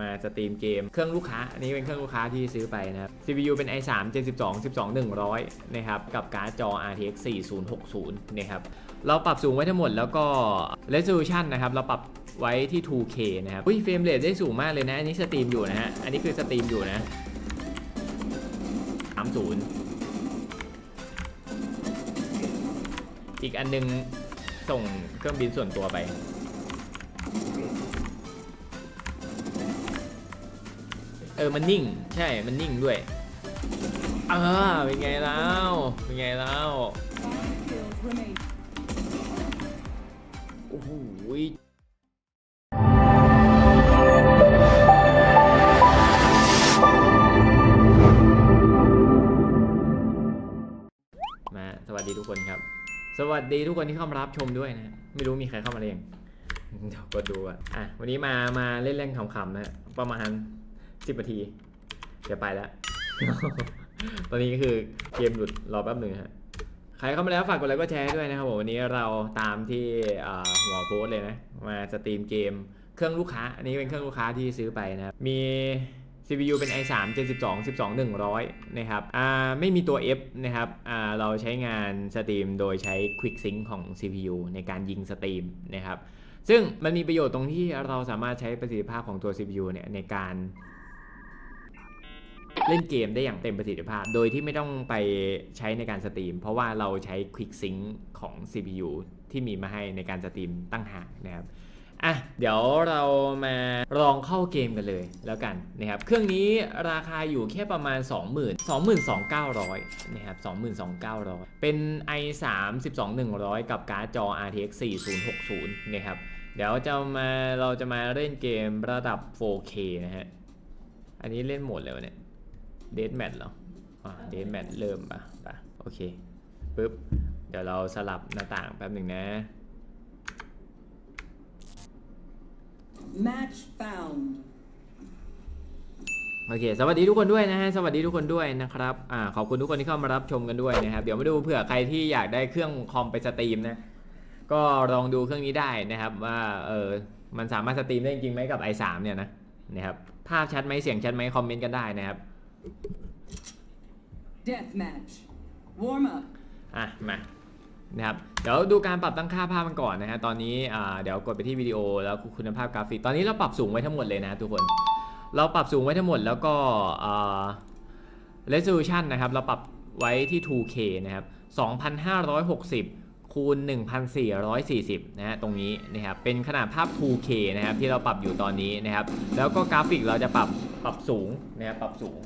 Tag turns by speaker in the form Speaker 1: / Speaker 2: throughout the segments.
Speaker 1: มาสตรีมเกมเครื่องลูกค้า อันนี้เป็นเครื่องลูกค้าที่ซื้อไปนะครับ CPU เป็น i3 72 12 100 นะครับ กับการ์ดจอ RTX 4060 นะครับ เราปรับสูงไว้ทั้งหมดแล้วก็ resolution นะครับ เราปรับไว้ที่ 2K นะครับอุ้ยเฟรมเรทได้สูงมากเลยนะ อันนี้สตรีมอยู่นะฮะ อันนี้คือสตรีมอยู่นะ 30 อีกอันนึงส่งเครื่องบินส่วนตัวไป ออมันนิ่ง ใช่มันนิ่งด้วยอ่าเป็นไงแล้วเป็นไงแล้วโอ้โหมาสวัสดีทุกคนครับ สวัสดีทุกคนที่เข้ามารับชมด้วยนะ ไม่รู้มีใครเข้ามาหรือยังเดี๋ยวก็ดูอะอะวันนี้มามาเล่นๆขำๆนะประมาณ 10นาทีเดี๋ยวไปแล้ว ตอนนี้ก็คือเกมหลุดรอแป๊บหนึ่งฮะ ใครเข้ามาแล้วฝากกดไลค์ก็แชร์ด้วยนะครับผมวันนี้เราตามที่อ่าหัวโพสต์เลยนะ มาสตรีมเกมเครื่องลูกค้า อันนี้เป็นเครื่องลูกค้าที่ซื้อไปนะครับมี CPU เป็น i3 72 12 100 นะครับ อ่า ไม่มีตัว F นะครับ อ่า เราใช้งานสตรีมโดยใช้ Quick Sync ของ CPU ในการยิงสตรีมนะครับ ซึ่งมันมีประโยชน์ตรงที่เราสามารถใช้ประสิทธิภาพของตัว CPU เนี่ยในการ เล่นเกมได้อย่างเต็มประสิทธิภาพ โดยที่ไม่ต้องไปใช้ในการสตรีม เพราะว่าเราใช้ Quick Sync ของ CPU ที่มีมาให้ในการสตรีมตั้งหากนะครับอะเดี๋ยวเรามาลองเข้าเกมกันเลยแล้วกันนะครับ เครื่องนี้ราคาอยู่แค่ประมาณ 20,000 22,900นะครับ22,900 เป็น i3 12100 กับการ์ดจอ RTX 4060นะครับ เดี๋ยวจะมาเราจะมาเล่นเกมระดับ 4K นะฮะ อันนี้เล่นโหมดแล้วเนี่ย เดทแมทเหรออ่าเดทแมทเริ่มป่ะป่ะโอเคปึ๊บ เดี๋ยวเราสลับหน้าต่างแป๊บหนึ่งนะ
Speaker 2: Match found.
Speaker 1: โอเค สวัสดีทุกคนด้วยนะฮะ สวัสดีทุกคนด้วยนะครับ อ่า ขอบคุณทุกคนที่เข้ามารับชมกันด้วยนะครับ เดี๋ยวมาดูเผื่อใครที่อยากได้เครื่องคอมไปสตรีมนะ ก็ลองดูเครื่องนี้ได้นะครับ ว่า เออ มันสามารถสตรีมได้จริงไหมกับ i3 เนี่ยนะ นะครับ ภาพชัดไหมเสียงชัดไหมคอมเมนต์กันได้นะครับ
Speaker 2: Death match. Warm up.
Speaker 1: อะมานะครับเดี๋ยวดูการปรับตั้งค่าภาพมันก่อนนะฮะตอนนี้เดี๋ยวกดไปที่วิดีโอแล้วคุณภาพกราฟิก ตอนนี้เราปรับสูงไว้ทั้งหมดเลยนะทุกคน เราปรับสูงไว้ทั้งหมดแล้วก็ resolution นะครับ เราปรับไว้ที่ 2K นะครับ 2,560 คูณ 1,440 นะฮะตรงนี้นะครับเป็นขนาดภาพ 2K นะครับที่เราปรับอยู่ตอนนี้นะครับ แล้วก็กราฟิกเราจะปรับปรับสูงนะครับปรับสูง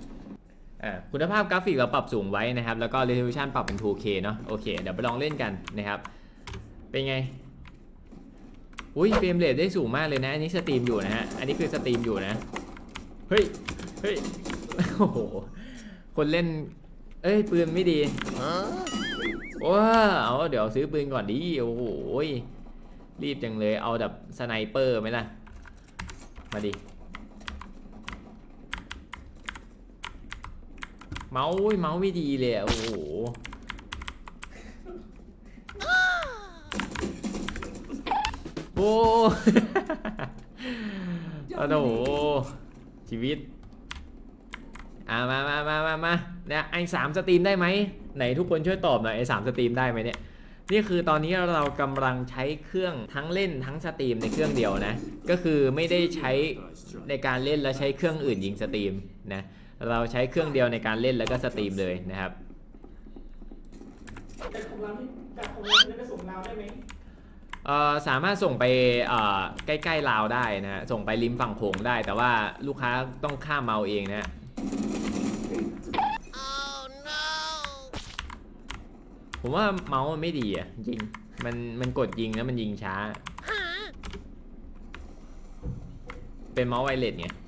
Speaker 1: คุณภาพกราฟิกเราปรับสูงไว้นะครับ แล้วก็ resolution ปรับเป็น 2K เนาะโอเค เดี๋ยวไปลองเล่นกันนะครับ เป็นไงอุ้ยเฟรมเรทได้สูงมากเลยนะ อันนี้สตรีมอยู่นะฮะ อันนี้คือสตรีมอยู่นะ เฮ้ย เฮ้ย โอ้โห คนเล่น เอ้ย ปืนไม่ดีว้าเอาเดี๋ยวซื้อปืนก่อนดิ โอ้โห รีบจังเลย เอาแบบสไนเปอร์ไหมล่ะ มาดิ เมาส์อุ๊ยเมาส์ไม่ดีเลยอะโอ้โหโอ้โอ้โหชีวิตอ่ามามามามามาเนี่ยไอสามสตรีมได้ไหมไหนทุกคนช่วยตอบหน่อยไอสามสตรีมได้ไหมเนี่ยนี่คือตอนนี้เรากำลังใช้เครื่องทั้งเล่นทั้งสตรีมในเครื่องเดียวนะ ก็คือไม่ได้ใช้ในการเล่นแล้วใช้เครื่องอื่นยิงสตรีมนะ เราใช้เครื่องเดียวในการเล่นแล้วก็สตรีมเลยนะครับ
Speaker 3: แต่ของเราที่แต่ของเราจะไปส่งเราได้ไหม
Speaker 1: เอ่อสามารถส่งไปเอ่อใกล้ๆลาวได้นะฮะส่งไปริมฝั่งโขงได้ แต่ว่าลูกค้าต้องข้ามเมาเองนะฮะผมว่าเมาส์มันไม่ดีอะจริงมันมันกดยิงแล้วมันยิงช้า เป็นเมาส์ไวเลสไงโ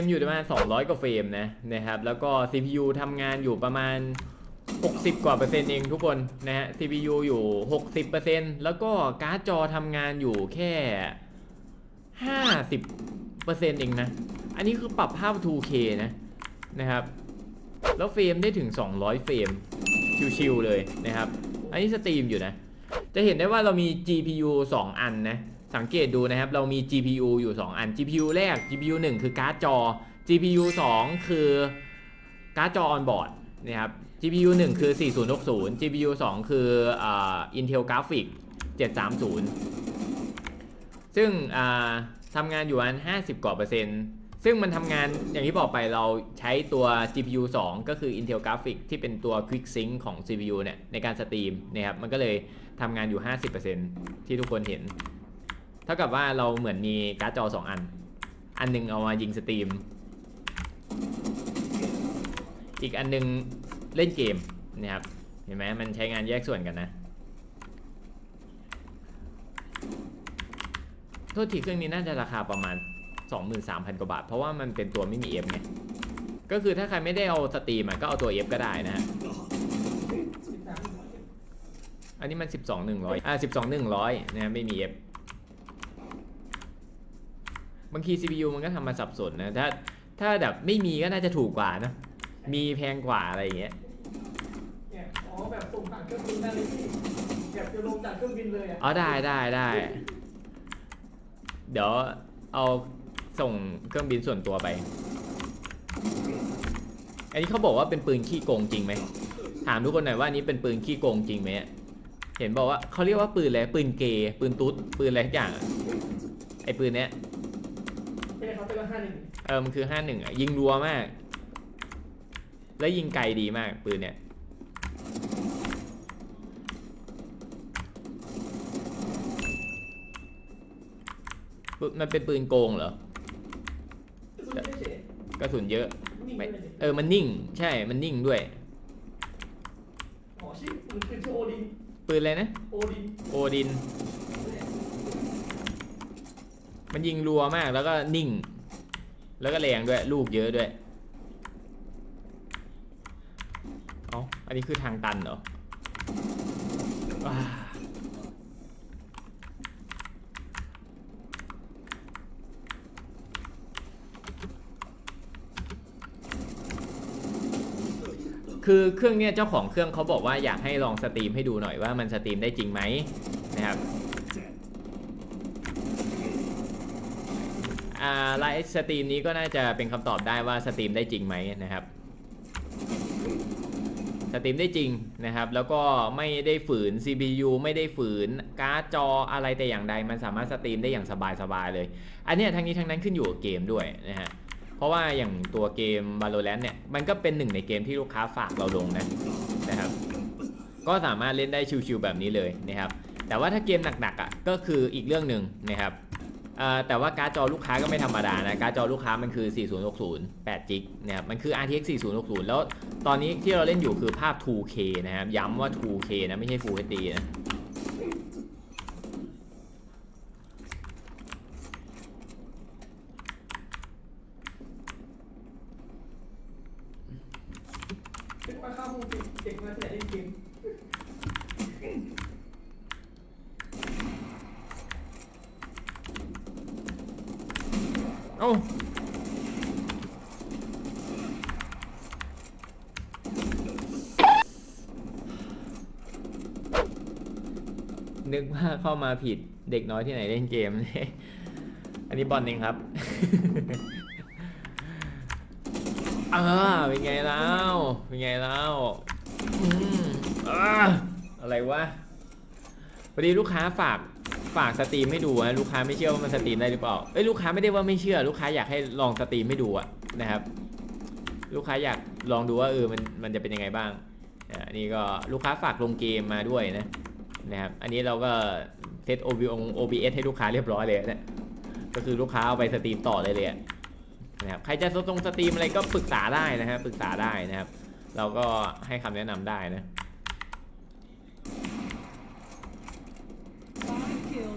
Speaker 1: มอยู่ประมาณ 200 กว่าเฟรมนะนะครับแล้วก็ CPU ทำงานอยู่ประมาณ 60 กว่าเปอร์เซ็นต์เองทุกคนนะฮะ CPU อยู่ 60เปอร์เซ็นต์แล้วก็การ์ดจอทำงานอยู่แค่ห้าสิบเปอร์เซ็นต์เองนะ อันนี้คือปรับภาพ 2K นะนะครับ แล้วเฟรมได้ถึง 200 เฟรมชิวๆเลยนะครับ อันนี้สตรีมอยู่นะ จะเห็นได้ว่าเรามี GPU 2 อันนะ สังเกตดูนะครับ เรามี GPU อยู่ 2 อัน GPU แรก GPU 1 คือการ์ดจอ GPU 2 คือการ์ดจอ on board นะครับ GPU 1 คือ 4060 GPU 2 คืออ่า Intel Graphics 730 ซึ่งอ่าทำงานอยู่อัน 50 กว่าเปอร์เซ็นต์ ซึ่งมันทำงานอย่างที่บอกไปเราใช้ตัว GPU 2 ก็คือ Intel Graphics ที่เป็นตัว Quick Sync ของ CPU เนี่ยในการสตรีมนะครับ มันก็เลยทำงานอยู่ 50%ที่ทุกคนเห็น เท่ากับว่าเราเหมือนมีการ์ดจอ2อัน อันหนึงเอามายิงสตรีม อีกอันหนึงเล่นเกมนะครับ เห็นไหมมันใช้งานแยกส่วนกันนะ โทษทีเครื่องนี้น่าจะราคาประมาณ 23,000 กว่าบาท เพราะว่ามันเป็นตัวไม่มี F ไง ก็คือถ้าใครไม่ได้เอาสตรีมก็เอาตัว F ก็ได้นะฮะอันนี้มัน 12 100 อ่า 12 100 นะครับไม่มี F บางที CPU มันก็ทำมาสับสนนะ ถ้าถ้าแบบไม่มีก็น่าจะถูกกว่านะ มีแพงกว่าอะไรอย่างเงี้ย
Speaker 3: เนี่ยอ๋อแบบส่งผ่านเครื่องบินได้เลยพี่แบบจะลงจากเครื่องบินเลยอะ
Speaker 1: อ๋อได้ได้ได้เดี๋ยวเอาส่งเครื่องบินส่วนตัวไป อันนี้เขาบอกว่าเป็นปืนขี้โกงจริงไหมถามทุกคนหน่อยว่าอันนี้เป็นปืนขี้โกงจริงไหมอะเห็นบอกว่าเขาเรียกว่าปืนอะไรปืนเกย์ปืนตุ๊ดปืนอะไรทุกอย่างอะไอปืนเนี้ย
Speaker 3: ไม่ใช่เขาเป็นละห้าหนึ่ง
Speaker 1: เออมันคือห้าหนึ่งอะยิงรัวมาก และยิงไกลดีมากปืนเนี้ยปืนมันเป็นปืนโกงเหรอ
Speaker 3: สุดเฉย
Speaker 1: กระสุนเยอะ
Speaker 3: ๆนิ่ง
Speaker 1: ไม่
Speaker 3: เลย
Speaker 1: เออมันนิ่ง ใช่มันนิ่งด้วย
Speaker 3: อ๋อชื่อมันคือชื่อโอดิน
Speaker 1: ปืนอะไรนะ
Speaker 3: โอดิน
Speaker 1: โอดิน มันยิงรัวมากแล้วก็นิ่ง แล้วก็แรงด้วยลูกเยอะด้วย เอ้าอันนี้คือทางตันเหรอคือเครื่องเนี้ยเจ้าของเครื่องเขาบอกว่าอยากให้ลองสตรีมให้ดูหน่อยว่ามันสตรีมได้จริงไหมนะครับ อ่าไลฟ์สตรีมนี้ก็น่าจะเป็นคำตอบได้ว่าสตรีมได้จริงไหมนะครับสตรีมได้จริงนะครับ แล้วก็ไม่ได้ฝืน CPU ไม่ได้ฝืนการ์ดจออะไรแต่อย่างใด มันสามารถสตรีมได้อย่างสบายๆเลย อันนี้ทั้งนี้ทั้งนั้นขึ้นอยู่กับเกมด้วยนะฮะเพราะว่าอย่างตัวเกม Valorant เนี่ยมันก็เป็นหนึ่งในเกมที่ลูกค้าฝากเราลงนะนะครับ ก็สามารถเล่นได้ชิวๆแบบนี้เลยนะครับ แต่ว่าถ้าเกมหนักๆอะก็คืออีกเรื่องหนึ่งนะครับ แต่ว่าการ์ดจอลูกค้าก็ไม่ธรรมดานะ การ์ดจอลูกค้ามันคือ 4060 8 g b นะครับ มันคือ RTX 4060 แล้วตอนนี้ที่เราเล่นอยู่คือภาพ 2K นะครับ ย้ำว่า 2K นะ ไม่ใช่ Full HD นะ
Speaker 3: เรียกว่าข้าวมูติเด็กมาที่ไหนเล่นเกม
Speaker 1: เอ้านึกว่าเข้ามาผิดเด็กน้อยที่ไหนเล่นเกมเนี่ยอันนี้บอลเองครับ อ่าเป็นไงแล้วเป็นไงแล้วอืมอ่าอะไรวะพอดีลูกค้าฝาก ฝากสตรีมให้ดูนะลูกค้าไม่เชื่อว่ามันสตรีมได้หรือเปล่าเอ้ยลูกค้าไม่ได้ว่าไม่เชื่อ ลูกค้าอยากให้ลองสตรีมให้ดูอะนะครับ ลูกค้าอยากลองดูว่าเออมันมันจะเป็นยังไงบ้างอ่าอันนี้ก็ลูกค้าฝากลงเกมมาด้วยนะนะครับอันนี้เราก็เซต OBS ให้ลูกค้าเรียบร้อยเลยนะก็คือลูกค้าเอาไปสตรีมต่อเลยเลยนะครับใครจะตรงสตรีมอะไรก็ปรึกษาได้นะฮะปรึกษาได้นะครับ เราก็ให้คำแนะนำได้นะ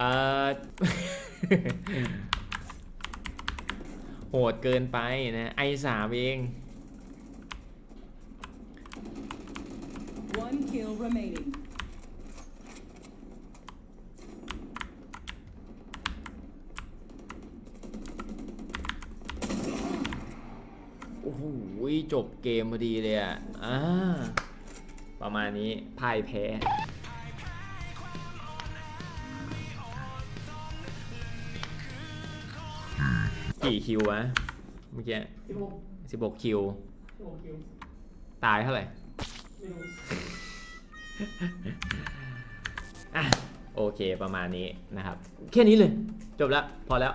Speaker 1: อ่าโหดเกินไปนะ i3 เอง
Speaker 2: One kill remaining.
Speaker 1: โอ้โหจบเกมพอดีเลยอะอ่าประมาณนี้พ่ายแพ้ กี่คิววะเมื่อกี้
Speaker 3: สิบหก
Speaker 1: สิบหกคิว
Speaker 3: สิบหกคิว
Speaker 1: ตายเท่าไหร่
Speaker 3: ไม่รู้
Speaker 1: อะโอเคประมาณนี้นะครับ แค่นี้เลย จบแล้ว พอแล้ว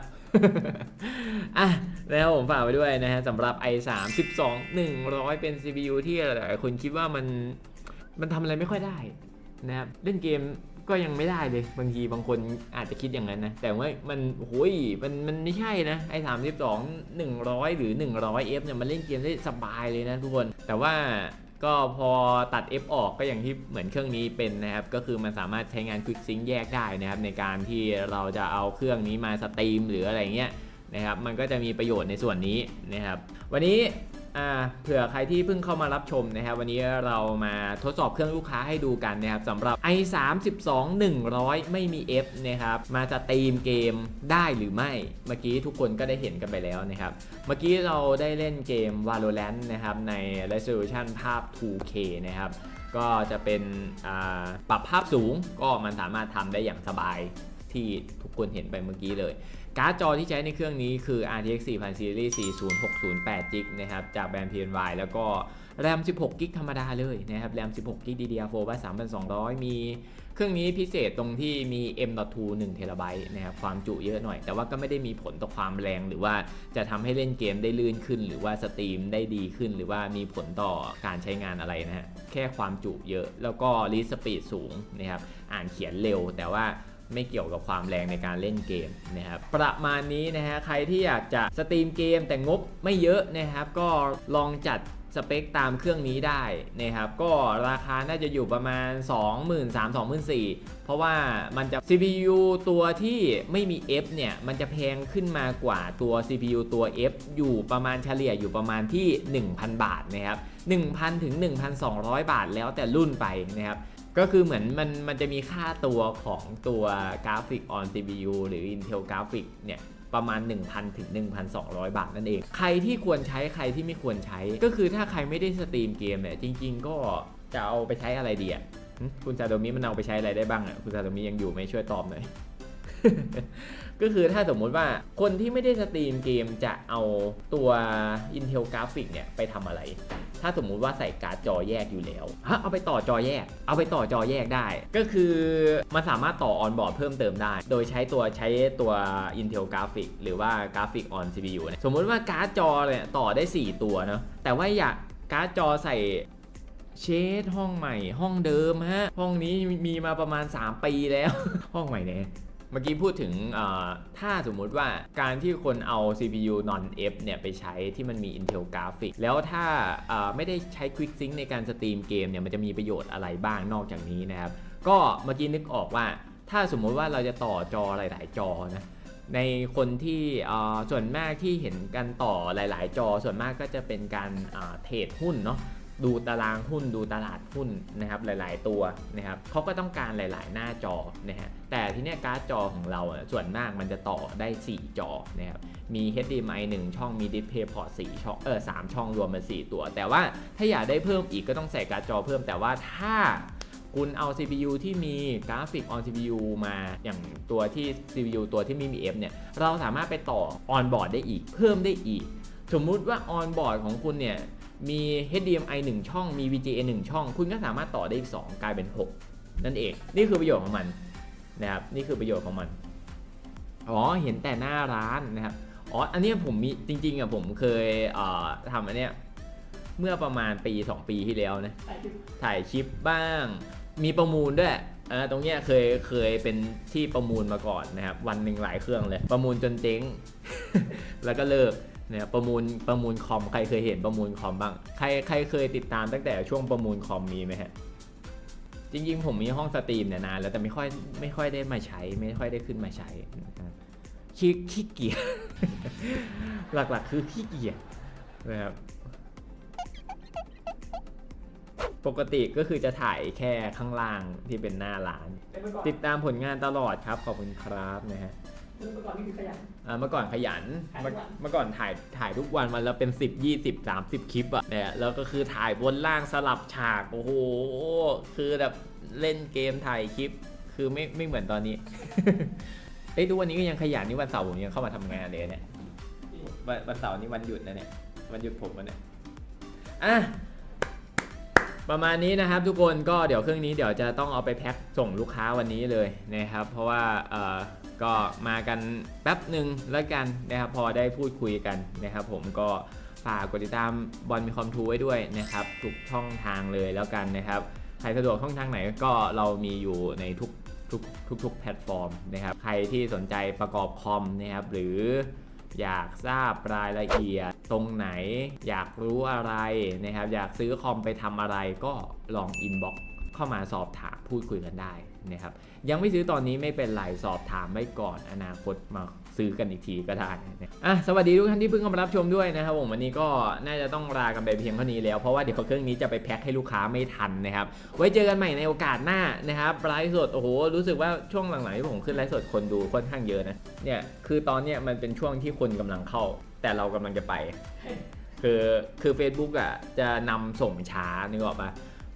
Speaker 1: อะแล้วผมฝากไว้ด้วยนะฮะสำหรับ i3 12 100 เป็น CPU ที่หลายๆคนคิดว่ามันมันทำอะไรไม่ค่อยได้นะครับเล่นเกม ก็ยังไม่ได้เลยบางทีบางคนอาจจะคิดอย่างนั้นนะ แต่ว่ามันโอ้ยมันมันไม่ใช่นะ i3 12 100หนึ่งร้อยหรือ 100F เนี่ยมันเล่นเกมได้สบายเลยนะทุกคน แต่ว่าก็พอตัด F ออกก็อย่างที่เหมือนเครื่องนี้เป็นนะครับ ก็คือมันสามารถใช้งาน Quick Sync แยกได้นะครับ ในการที่เราจะเอาเครื่องนี้มาสตรีมหรืออะไรเงี้ยนะครับ มันก็จะมีประโยชน์ในส่วนนี้นะครับ วันนี้ อ่าเผื่อใครที่เพิ่งเข้ามารับชมนะครับวันนี้เรามาทดสอบเครื่องลูกค้าให้ดูกันนะครับสำหรับ i 3 2 100 ไม่มี F นะครับมาสตรีมเกมได้หรือไม่เมื่อกี้ทุกคนก็ได้เห็นกันไปแล้วนะครับเมื่อกี้เราได้เล่นเกม Valorant นะครับใน resolution ภาพ 2K นะครับก็จะเป็นปรับภาพสูงก็มันสามารถทำได้อย่างสบาย ที่ทุกคนเห็นไปเมื่อกี้เลย การ์ดจอที่ใช้ในเครื่องนี้คือ RTX 4000 Series 4060 8 g b นะครับจากแบรนด์ PNY แล้วก็แรม 16 g b ธรรมดาเลยนะครับแรม 16 g b DDR4 by 3200 มี เครื่องนี้พิเศษตรงที่มี M.2 1 t b นะครับ ความจุเยอะหน่อย แต่ว่าก็ไม่ได้มีผลต่อความแรงหรือว่าจะทำให้เล่นเกมได้ลื่นขึ้น หรือว่าสตรีมได้ดีขึ้น หรือว่ามีผลต่อการใช้งานอะไรนะฮะ แค่ความจุเยอะ แล้วก็รีสปีดสูงนะครับ อ่านเขียนเร็ว แต่ว่า ไม่เกี่ยวกับความแรงในการเล่นเกมนะครับประมาณนี้นะฮะใครที่อยากจะสตรีมเกมแต่งบไม่เยอะนะครับก็ลองจัดสเปคตามเครื่องนี้ได้นะครับก็ราคาน่าจะอยู่ประมาณ 23,000-24,000 เพราะว่ามันจะ CPU ตัวที่ไม่มี F เนี่ยมันจะแพงขึ้นมากว่าตัว CPU ตัว F อยู่ประมาณเฉลี่ยอยู่ประมาณที่ 1,000 บาทนะครับ1,000ถึง1,200 บาทแล้วแต่รุ่นไปนะครับ ก็คือเหมือนมันมันจะมีค่าตัวของตัวกราฟิก on CPU หรือ Intel Graphic เนี่ยประมาณ 1,000 ถึง 1,200 บาทนั่นเอง ใครที่ควรใช้ใครที่ไม่ควรใช้ ก็คือถ้าใครไม่ได้สตรีมเกมเนี่ยจริง ๆ ก็จะเอาไปใช้อะไรดีอะคุณซาโดมิมันเอาไปใช้อะไรได้บ้างอะคุณซาโดมิยังอยู่ไหมช่วยตอบหน่อยก็คือถ้าสมมุติว่าคนที่ไม่ได้สตรีมเกมจะเอาตัว Intel Graphic เนี่ยไปทำอะไร ถ้าสมมุติว่าใส่การ์ดจอแยกอยู่แล้วฮะเอาไปต่อจอแยก เอาไปต่อจอแยกได้ ก็คือมันสามารถต่อออนบอร์ดเพิ่มเติมได้ โดยใช้ตัวใช้ตัว Intel Graphic หรือว่า Graphic on CPU เนี่ยสมมุติว่าการ์ดจอเนี่ยต่อได้ 4 ตัวเนาะแต่ว่าอยากการ์ดจอใส่เชดห้องใหม่ ห้องเดิมฮะ ห้องนี้มีมาประมาณ 3 ปีแล้ว ห้องใหม่เนี่ย เมื่อกี้พูดถึงถ้าสมมุติว่าการที่คนเอา CPU non F เนี่ยไปใช้ที่มันมี Intel Graphics แล้วถ้าไม่ได้ใช้ Quick Sync ในการสตรีมเกมเนี่ยมันจะมีประโยชน์อะไรบ้างนอกจากนี้นะครับ ก็เมื่อกี้นึกออกว่า ถ้าสมมุติว่าเราจะต่อจอหลาย ๆ จอนะในคนที่ส่วนมากที่เห็นกันต่อหลาย ๆ จอส่วนมากก็จะเป็นการเทรดหุ้นเนาะ ดูตารางหุ้นดูตลาดหุ้นนะครับหลาย ๆ ตัวนะครับเขาก็ต้องการหลาย ๆ หน้าจอนะฮะแต่ที่เนี้ยการ์ดจอของเราส่วนมากมันจะต่อได้ 4 จอนะครับมี HDMI 1 ช่องมี DisplayPort 4ช่องเออ3ช่องรวมเป็น4ตัว แต่ว่าถ้าอยากได้เพิ่มอีกก็ต้องใส่การ์ดจอเพิ่มแต่ว่าถ้าคุณเอา CPU ที่มีกราฟิก on CPU มาอย่างตัวที่ CPU ตัวที่ไม่มี F เนี่ยเราสามารถไปต่อ on board ได้อีก เพิ่มได้อีก สมมุติว่า on board ของคุณเนี่ย มี HDMI 1 ช่อง มี VGA 1 ช่อง คุณก็สามารถต่อได้อีก 2 กลายเป็น 6 นั่นเอง นี่คือประโยชน์ของมันนะครับ นี่คือประโยชน์ของมัน อ๋อ เห็นแต่หน้าร้านนะครับ อ๋อ อันนี้ผมมี จริงๆอะผมเคยเทำอันเนี้ย เมื่อประมาณปี 2 ปีที่แล้วนะ ถ่ายคลิปบ้าง มีประมูลด้วยตรงเนี้ยเคยเคยเป็นที่ประมูลมาก่อนนะครับ วันหนึ่งหลายเครื่องเลย ประมูลจนเจ๊ง แล้วก็เลิก เนี่ยประมูลประมูลคอมใครเคยเห็นประมูลคอมบ้าง ใครใครเคยติดตามตั้งแต่ช่วงประมูลคอมมีไหมฮะจริงๆผมมีห้องสตรีมเนี่ยนานแล้วแต่ไม่ค่อยไม่ค่อยได้มาใช้ ไม่ค่อยได้ขึ้นมาใช้นะครับขี้ขี้เกียจหลักๆ คือขี้เกียจนะครับปกติก็คือจะถ่ายแค่ข้างล่างที่เป็นหน้าร้าน
Speaker 3: แต่เมื่อก่อน
Speaker 1: ติดตามผลงานตลอดครับ ขอบคุณครับนะฮะ
Speaker 3: เมื่อก่อนนี่คือขยัน
Speaker 1: อ่าเมื่อก่อนขยัน
Speaker 3: ถ่ายทุ
Speaker 1: เมื่อก
Speaker 3: วัน
Speaker 1: เมื่อก่อนถ่ายถ่ายทุกวันวันละเป็น 10 20 30 คลิปอะเนี่ยแล้วก็คือถ่ายบนล่างสลับฉาก โอ้โห คือแบบเล่นเกมถ่ายคลิป คือไม่ไม่เหมือนตอนนี้ เอ้ยทุกวันนี้ก็ยังขยันนี่วันเสาร์ผมยังเข้ามาทำงานเลยเนี่ยวันวันเสาร์นี่วันหยุดนะเนี่ยวันหยุดผมวันเนี่ยอะ ประมาณนี้นะครับทุกคนก็เดี๋ยวเครื่องนี้เดี๋ยวจะต้องเอาไปแพ็คส่งลูกค้าวันนี้เลยนะครับ เพราะว่าเอ่อ ก็มากันแป๊บหนึ่งแล้วกันนะครับพอได้พูดคุยกันนะครับ ผมก็ฝากกดติดตามบอลมีคอมทูไว้ด้วยนะครับ ทุกช่องทางเลยแล้วกันนะครับ ใครสะดวกช่องทางไหนก็เรามีอยู่ในทุกทุกทุกทุกแพลตฟอร์มนะครับ ใครที่สนใจประกอบคอมนะครับ หรืออยากทราบรายละเอียดตรงไหน อยากรู้อะไรนะครับ อยากซื้อคอมไปทำอะไรก็ลองอินบ็อก เข้ามาสอบถามพูดคุยกันได้นะครับยังไม่ซื้อตอนนี้ไม่เป็นไรสอบถามไว้ก่อนอนาคตมาซื้อกันอีกทีก็ได้นะอะสวัสดีทุกท่านที่เพิ่งเข้ามารับชมด้วยนะครับผมวันนี้ก็น่าจะต้องลากันไปเพียงเท่านี้แล้ว เพราะว่าเดี๋ยวเครื่องนี้จะไปแพ็คให้ลูกค้าไม่ทันนะครับไว้เจอกันใหม่ในโอกาสหน้านะครับไลฟ์สดโอ้โหรู้สึกว่าช่วงหลังๆที่ผมขึ้นไลฟ์สดคนดูค่อนข้างเยอะนะเนี่ยคือตอนเนี้ยมันเป็นช่วงที่คนกำลังเข้า แต่เรากำลังจะไปคือคือ Facebook อะจะนำส่งช้านึกออกปะ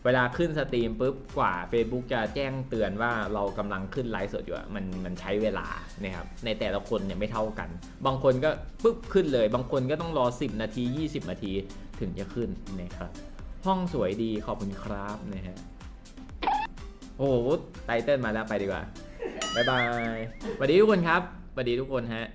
Speaker 1: เวลาขึ้นสตรีมปุ๊บกว่า Facebook จะแจ้งเตือนว่าเรากำลังขึ้นไลฟ์สดอยู่มันมันใช้เวลานะครับในแต่ละคนเนี่ยไม่เท่ากัน บางคนก็ปุ๊บขึ้นเลย บางคนก็ต้องรอ 10 นาที 20 นาทีถึงจะขึ้นนะครับห้องสวยดีขอบคุณครับนะฮะโอ้โหไตเติ้ลมาแล้วไปดีกว่าบ๊ายบายสวัสดีทุกคนครับสวัสดีทุกคนฮะ